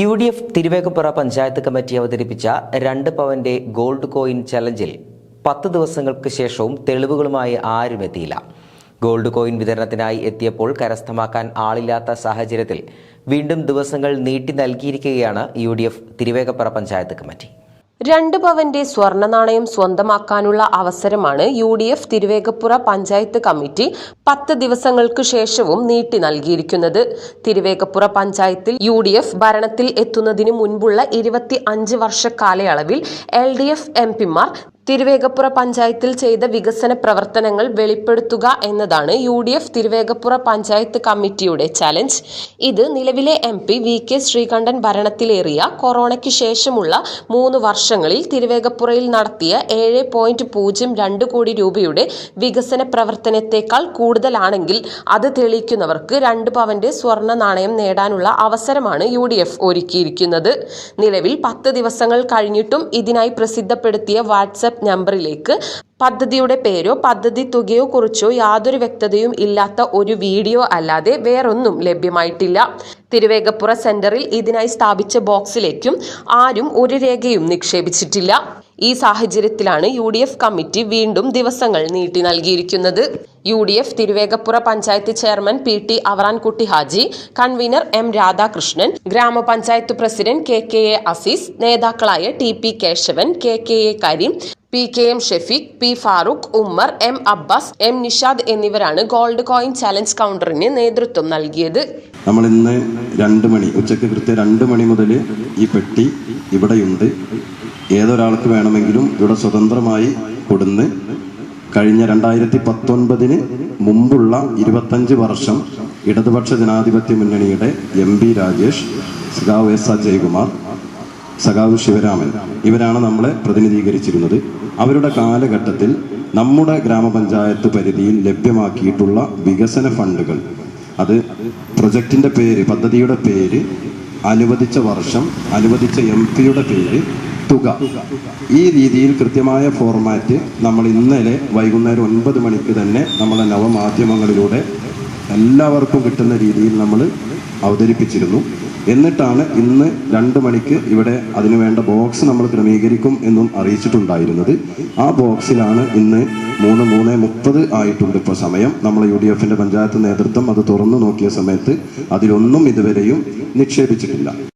U D F Thiruvegappura panchayat committee അവതരിപ്പിച്ച രണ്ട് പവന്റെ ഗോൾഡ് കോയിൻ ചലഞ്ചിൽ പത്ത് ദിവസങ്ങൾക്ക് ശേഷവും തെളിവുകളുമായി ആരും എത്തിയില്ല. ഗോൾഡ് കോയിൻ വിതരണത്തിനായി എത്തിയപ്പോൾ കരസ്ഥമാക്കാൻ ആളില്ലാത്ത സാഹചര്യത്തിൽ വീണ്ടും ദിവസങ്ങൾ നീട്ടി നൽകിയിരിക്കുകയാണ് U D F Thiruvegappura panchayat committee. രണ്ട് പവന്റെ സ്വർണ നാണയം സ്വന്തമാക്കാനുള്ള അവസരമാണ് U D F Thiruvegappura panchayat committee പത്ത് ദിവസങ്ങൾക്ക് ശേഷവും നീട്ടി നൽകിയിരിക്കുന്നത്. തിരുവേഗപ്പുറ പഞ്ചായത്തിൽ യു ഡി എഫ് ഭരണത്തിൽ എത്തുന്നതിന് മുൻപുള്ള ഇരുപത്തി അഞ്ച് വർഷ കാലയളവിൽ എൽ ഡി എഫ് എം പിമാർ തിരുവേഗപ്പുറ പഞ്ചായത്തിൽ ചെയ്ത വികസന പ്രവർത്തനങ്ങൾ വെളിപ്പെടുത്തുക എന്നതാണ് U D F Thiruvegappura panchayat കമ്മിറ്റിയുടെ ചലഞ്ച്. ഇത് നിലവിലെ M P V K Sreekandan ഭരണത്തിലേറിയ കൊറോണയ്ക്ക് ശേഷമുള്ള മൂന്ന് വർഷങ്ങളിൽ തിരുവേഗപ്പുറയിൽ നടത്തിയ ഏഴ് പോയിന്റ് പൂജ്യം രണ്ട് കോടി രൂപയുടെ വികസന പ്രവർത്തനത്തെക്കാൾ കൂടുതലാണെങ്കിൽ അത് തെളിയിക്കുന്നവർക്ക് രണ്ട് പവന്റെ സ്വർണ നാണയം നേടാനുള്ള അവസരമാണ് യു ഡി എഫ് ഒരുക്കിയിരിക്കുന്നത്. നിലവിൽ പത്ത് ദിവസങ്ങൾ കഴിഞ്ഞിട്ടും ഇതിനായി പ്രസിദ്ധപ്പെടുത്തിയ വാട്സപ്പ് നമ്പറിലേക്ക് പദ്ധതിയുടെ പേരോ പദ്ധതി തുകയോ കുറിച്ചോ യാതൊരു വ്യക്തതയും ഇല്ലാത്ത ഒരു വീഡിയോ അല്ലാതെ വേറൊന്നും ലഭ്യമായിട്ടില്ല. തിരുവേഗപ്പുറ സെന്ററിൽ ഇതിനായി സ്ഥാപിച്ച ബോക്സിലേക്കും ആരും ഒരു രേഖയും നിക്ഷേപിച്ചിട്ടില്ല. ഈ സാഹചര്യത്തിലാണ് യു ഡി എഫ് കമ്മിറ്റി വീണ്ടും ദിവസങ്ങൾ നീട്ടി നൽകിയിരിക്കുന്നത്. U D F Thiruvegappura panchayat chairman P T Avarankutty Haji convenor M Radhakrishnan ഗ്രാമപഞ്ചായത്ത് president K K A Azeez നേതാക്കളായ T P Kesavan K K A Kareem P K M Shefeeq P Farooq Ummer M Abbas M Nishad എന്നിവരാണ് gold coin challenge കൗണ്ടറിന് നേതൃത്വം നൽകിയത്. നമ്മൾ ഇന്ന് രണ്ട് മണി ഉച്ചയ്ക്ക് കൃത്യം രണ്ട് മണി മുതൽ ഈ പെട്ടി ഇവിടെയുണ്ട്. ഏതൊരാൾക്ക് വേണമെങ്കിലും ഇവിടെ സ്വതന്ത്രമായി കൊടുന്ന് കഴിഞ്ഞ രണ്ടായിരത്തി പത്തൊൻപതിന് മുമ്പുള്ള ഇരുപത്തഞ്ച് വർഷം ഇടതുപക്ഷ ജനാധിപത്യ മുന്നണിയുടെ എം പി രാജേഷ് സിതാവ് എസ് അജയ്കുമാർ സഖാവ് ശിവരാമൻ. ഇവരാണ് നമ്മളെ പ്രതിനിധീകരിച്ചിരുന്നത്. അവരുടെ കാലഘട്ടത്തിൽ നമ്മുടെ ഗ്രാമപഞ്ചായത്ത് പരിധിയിൽ ലഭ്യമാക്കിയിട്ടുള്ള വികസന ഫണ്ടുകൾ. അത് പ്രൊജക്റ്റിന്റെ പേര് പദ്ധതിയുടെ പേര് അനുവദിച്ച വർഷം അനുവദിച്ച എം പിയുടെ പേര് തുക. ഈ രീതിയിൽ കൃത്യമായ ഫോർമാറ്റ് നമ്മൾ ഇന്നലെ വൈകുന്നേരം ഒൻപത് മണിക്ക് തന്നെ നമ്മളെ നവമാധ്യമങ്ങളിലൂടെ എല്ലാവർക്കും കിട്ടുന്ന രീതിയിൽ നമ്മൾ അവതരിപ്പിച്ചിരുന്നു. എന്നിട്ടാണ് ഇന്ന് രണ്ട് മണിക്ക് ഇവിടെ അതിനു വേണ്ട ബോക്സ് നമ്മൾ ക്രമീകരിക്കും എന്നും അറിയിച്ചിട്ടുണ്ടായിരുന്നത്. ആ ബോക്സിലാണ് ഇന്ന് മൂന്ന് മൂന്ന് മുപ്പത് ആയിട്ടുണ്ട് ഇപ്പോൾ സമയം. നമ്മൾ യു ഡി എഫിന്റെ പഞ്ചായത്ത് നേതൃത്വം അത് തുറന്നു നോക്കിയ സമയത്ത് അതിലൊന്നും ഇതുവരെയും നിക്ഷേപിച്ചിട്ടില്ല.